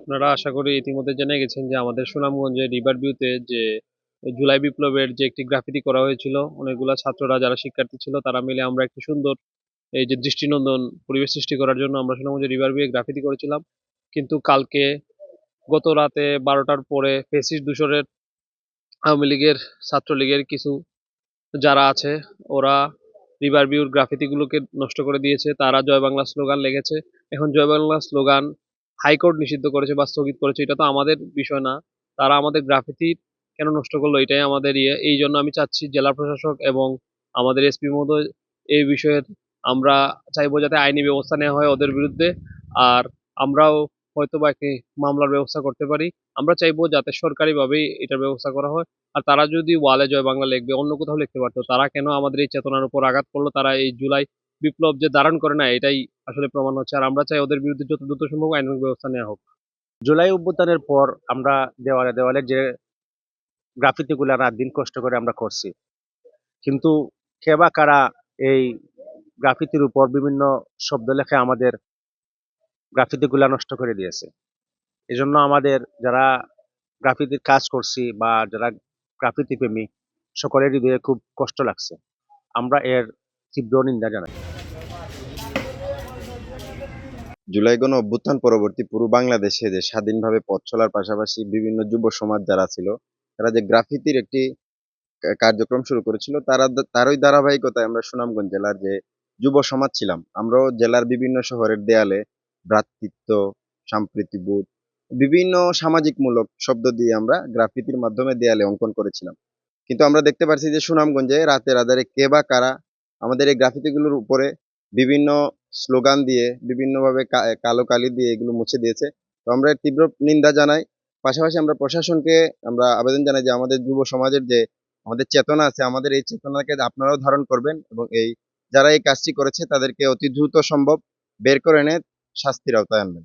আপনারা আশা করি ইতিমধ্যে জেনে গেছেন যে আমাদের সুনামগঞ্জে রিভার ভিউতে যে জুলাই বিপ্লবের যে একটি গ্রাফিতি করা হয়েছিল, অনেকগুলা ছাত্ররা যারা শিক্ষার্থী ছিল, তারা মিলে আমরা একটি সুন্দর এই যে দৃষ্টিনন্দন পরিবেশ সৃষ্টি করার জন্য আমরা সুনামগঞ্জে রিভার ভিউয়ে গ্রাফিতি করেছিলাম। কিন্তু কালকে গত রাতে বারোটার পরে ফেসিস দূষণের আওয়ামী লীগের ছাত্রলীগের কিছু যারা আছে, ওরা রিভার ভিউর গ্রাফিতিগুলোকে নষ্ট করে দিয়েছে। তারা জয় বাংলা স্লোগান লেগেছে। এখন জয় বাংলা স্লোগান হাইকোর্ট নিষিদ্ধ করেছে বা স্থগিত করেছে, এটা তো আমাদের বিষয় না। তারা আমাদের গ্রাফিতি কেন নষ্ট করল এটাই আমাদের ইয়ে। এই জন্য আমি চাচ্ছি জেলা প্রশাসক এবং আমাদের এসপি মহোদয় এই বিষয়ে আমরা চাইব যাতে আইনি ব্যবস্থা নেওয়া হয় ওদের বিরুদ্ধে। আর আমরাও হয়তো বা একটি মামলার ব্যবস্থা করতে পারি। আমরা চাইব যাতে সরকারিভাবেই এটার ব্যবস্থা করা হয়। আর তারা যদি ওয়ালে জয় বাংলা লিখবে, অন্য কোথাও লিখতে পারতো, তারা কেন আমাদের এই চেতনার উপর আঘাত করল? তারা এই জুলাই বিপ্লব যে ধারণ করে না, এটাই আসলে প্রমাণ হচ্ছে। আর আমরা চাই ওদের বিরুদ্ধে যত দ্রুত সম্ভব আইনানুগ ব্যবস্থা নেওয়া হোক। জুলাই অভ্যুত্থানের পর আমরা দেওয়ালে দেওয়ালে যে গ্রাফিতি গুলা রাত দিন কষ্ট করে আমরা করছি। কিন্তু কে বা কারা এই গ্রাফিতির উপর বিভিন্ন শব্দ লেখে আমাদের গ্রাফিতি গুলা নষ্ট করে দিয়েছে। এই জন্য আমাদের যারা গ্রাফিতির কাজ করছি বা যারা গ্রাফিতি প্রেমী সকলের হৃদয়ে খুব কষ্ট লাগছে। আমরা এর তীব্র নিন্দা জানাই। জুলাই গণ অভ্যুত্থান পরবর্তী পুরো বাংলাদেশে যে স্বাধীনভাবে পথ চলার পাশাপাশি বিভিন্ন যুব সমাজ যারা ছিল, তারা যে গ্রাফিতির একটি কার্যক্রম শুরু করেছিল, তারা তারই ধারাবাহিকতায় আমরা সুনামগঞ্জ জেলার যে যুব সমাজ ছিলাম, আমরাও জেলার বিভিন্ন শহরের দেয়ালে ভ্রাতৃত্ব সাম্প্রীতিবোধ বিভিন্ন সামাজিকমূলক শব্দ দিয়ে আমরা গ্রাফিতির মাধ্যমে দেয়ালে অঙ্কন করেছিলাম। কিন্তু আমরা দেখতে পাচ্ছি যে সুনামগঞ্জে রাতের আধারে কে বা কারা আমাদের এই গ্রাফিতিগুলোর উপরে বিভিন্ন স্লোগান দিয়ে, বিভিন্নভাবে কালো কালি দিয়ে এগুলো মুছে দিয়েছে। তো আমরা তীব্র নিন্দা জানাই। পাশাপাশি আমরা প্রশাসনকে আমরা আবেদন জানাই যে আমাদের যুব সমাজের যে আমাদের চেতনা আছে, আমাদের এই চেতনাকে আপনারাও ধারণ করবেন এবং এই, যারা এই কাজটি করেছে তাদেরকে অতি দ্রুত সম্ভব বের করে এনে শাস্তির আওতায় আনবেন।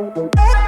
Música